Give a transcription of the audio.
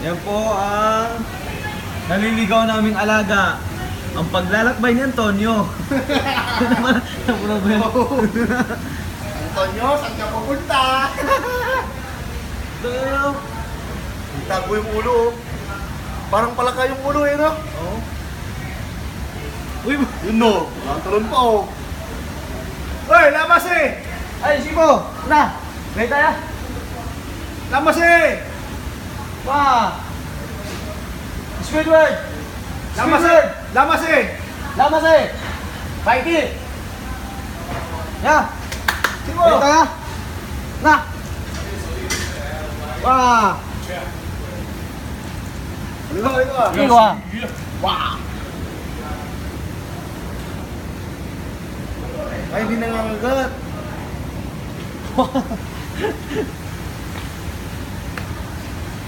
Yan po ang naliligaw naming alaga. Ang paglalakbay ni Antonio. Ano ang? Antonio, saan ka pupunta? Tayo. Tago yung ulo. oh. Parang palaka yung ulo eh, no? Oh. Uy, Yun no, talon pa oh. Hoy, lamas eh! ay, Sipo! Na! May tayo? Lamas eh! Wah. Swedward. Lamasin. Lamasin. Lamasin. Fighting. Ya. Timo. Dito ya. Nah. Wah. Dito, dito. Dito. Wah. Ay, hindi nangangagat.